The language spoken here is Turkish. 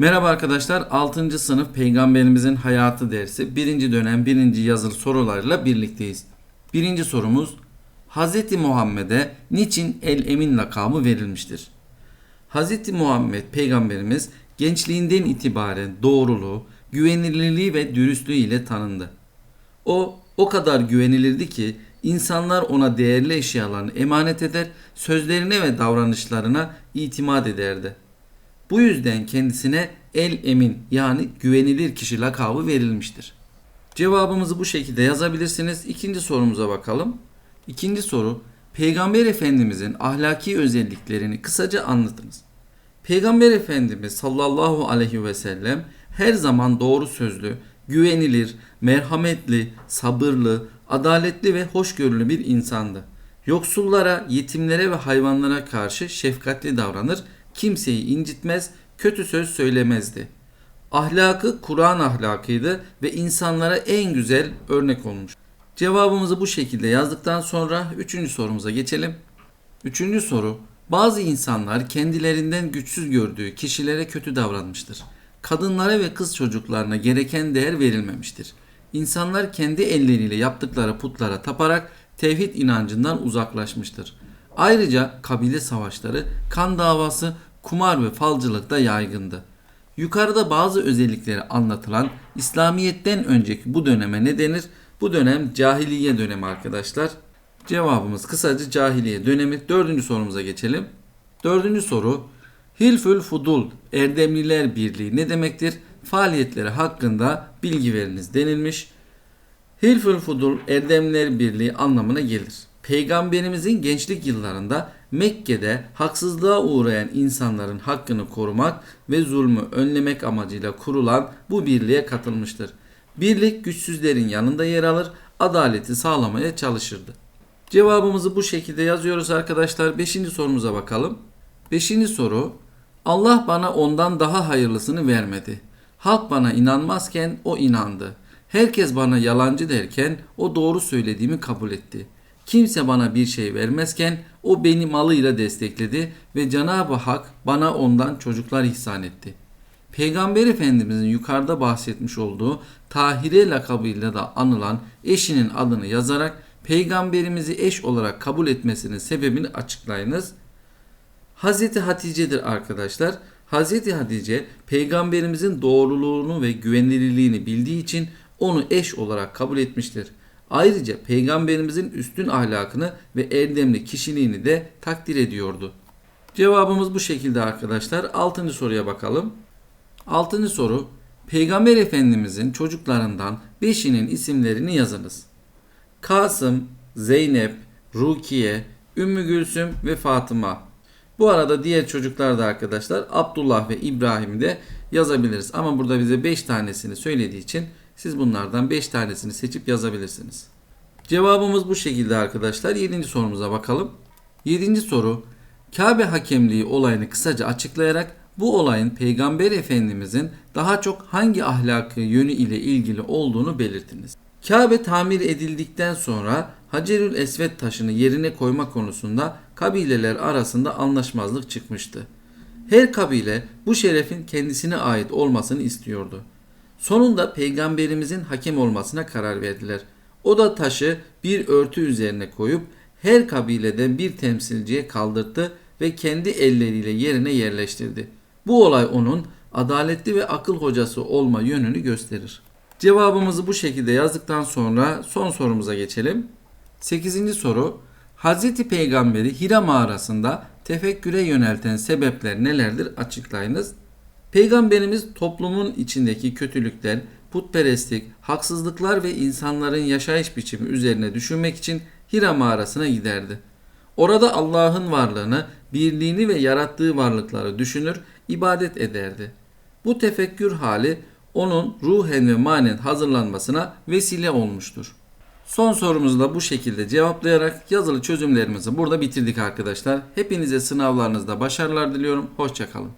Merhaba arkadaşlar 6. sınıf peygamberimizin hayatı dersi 1. dönem 1. yazılı sorularla birlikteyiz. Birinci sorumuz Hz. Muhammed'e niçin El Emin lakabı verilmiştir? Hz. Muhammed peygamberimiz gençliğinden itibaren doğruluğu, güvenilirliği ve dürüstlüğü ile tanındı. O o kadar güvenilirdi ki insanlar ona değerli eşyalarını emanet eder, sözlerine ve davranışlarına itimat ederdi. Bu yüzden kendisine el emin yani güvenilir kişi lakabı verilmiştir. Cevabımızı bu şekilde yazabilirsiniz. İkinci sorumuza bakalım. İkinci soru Peygamber Efendimizin ahlaki özelliklerini kısaca anlatınız. Peygamber Efendimiz sallallahu aleyhi ve sellem her zaman doğru sözlü, güvenilir, merhametli, sabırlı, adaletli ve hoşgörülü bir insandı. Yoksullara, yetimlere ve hayvanlara karşı şefkatli davranır, kimseyi incitmez, kötü söz söylemezdi. Ahlakı Kur'an ahlakıydı ve insanlara en güzel örnek olmuş. Cevabımızı bu şekilde yazdıktan sonra üçüncü sorumuza geçelim. Üçüncü soru. Bazı insanlar kendilerinden güçsüz gördüğü kişilere kötü davranmıştır. Kadınlara ve kız çocuklarına gereken değer verilmemiştir. İnsanlar kendi elleriyle yaptıkları putlara taparak tevhid inancından uzaklaşmıştır. Ayrıca kabile savaşları, kan davası, kumar ve falcılık da yaygındı. Yukarıda bazı özellikleri anlatılan İslamiyet'ten önceki bu döneme ne denir? Bu dönem cahiliye dönemi arkadaşlar. Cevabımız kısaca cahiliye dönemi. Dördüncü sorumuza geçelim. Dördüncü soru. Hilfül Fudul Erdemliler Birliği ne demektir? Faaliyetleri hakkında bilgi veriniz denilmiş. Hilfül Fudul Erdemliler Birliği anlamına gelir. Peygamberimizin gençlik yıllarında Mekke'de haksızlığa uğrayan insanların hakkını korumak ve zulmü önlemek amacıyla kurulan bu birliğe katılmıştır. Birlik güçsüzlerin yanında yer alır, adaleti sağlamaya çalışırdı. Cevabımızı bu şekilde yazıyoruz arkadaşlar. Beşinci sorumuza bakalım. Beşinci soru. Allah bana ondan daha hayırlısını vermedi. Halk bana inanmazken o inandı. Herkes bana yalancı derken o doğru söylediğimi kabul etti. Kimse bana bir şey vermezken o beni malıyla destekledi ve Cenab-ı Hak bana ondan çocuklar ihsan etti. Peygamber Efendimizin yukarıda bahsetmiş olduğu Tahire lakabıyla da anılan eşinin adını yazarak peygamberimizi eş olarak kabul etmesinin sebebini açıklayınız. Hazreti Hatice'dir arkadaşlar. Hazreti Hatice peygamberimizin doğruluğunu ve güvenilirliğini bildiği için onu eş olarak kabul etmiştir. Ayrıca peygamberimizin üstün ahlakını ve erdemli kişiliğini de takdir ediyordu. Cevabımız bu şekilde arkadaşlar. Altıncı soruya bakalım. Altıncı soru. Peygamber Efendimizin çocuklarından beşinin isimlerini yazınız. Kasım, Zeynep, Rukiye, Ümmü Gülsüm ve Fatıma. Bu arada diğer çocuklar da arkadaşlar Abdullah ve İbrahim'i de yazabiliriz. Ama burada bize 5 tanesini söylediği için siz bunlardan 5 tanesini seçip yazabilirsiniz. Cevabımız bu şekilde arkadaşlar. 7. sorumuza bakalım. 7. soru Kabe hakemliği olayını kısaca açıklayarak bu olayın Peygamber Efendimizin daha çok hangi ahlakı yönü ile ilgili olduğunu belirtiniz. Kabe tamir edildikten sonra Hacerül Esved taşını yerine koyma konusunda kabileler arasında anlaşmazlık çıkmıştı. Her kabile bu şerefin kendisine ait olmasını istiyordu. Sonunda peygamberimizin hakem olmasına karar verdiler. O da taşı bir örtü üzerine koyup her kabileden bir temsilciye kaldırdı ve kendi elleriyle yerine yerleştirdi. Bu olay onun adaletli ve akıl hocası olma yönünü gösterir. Cevabımızı bu şekilde yazdıktan sonra son sorumuza geçelim. 8. soru. Hazreti Peygamberi Hira mağarasında tefekküre yönelten sebepler nelerdir açıklayınız. Peygamberimiz toplumun içindeki kötülükler, putperestlik, haksızlıklar ve insanların yaşayış biçimi üzerine düşünmek için Hira mağarasına giderdi. Orada Allah'ın varlığını, birliğini ve yarattığı varlıkları düşünür, ibadet ederdi. Bu tefekkür hali onun ruhen ve manen hazırlanmasına vesile olmuştur. Son sorumuzu da bu şekilde cevaplayarak yazılı çözümlerimizi burada bitirdik arkadaşlar. Hepinize sınavlarınızda başarılar diliyorum. Hoşçakalın.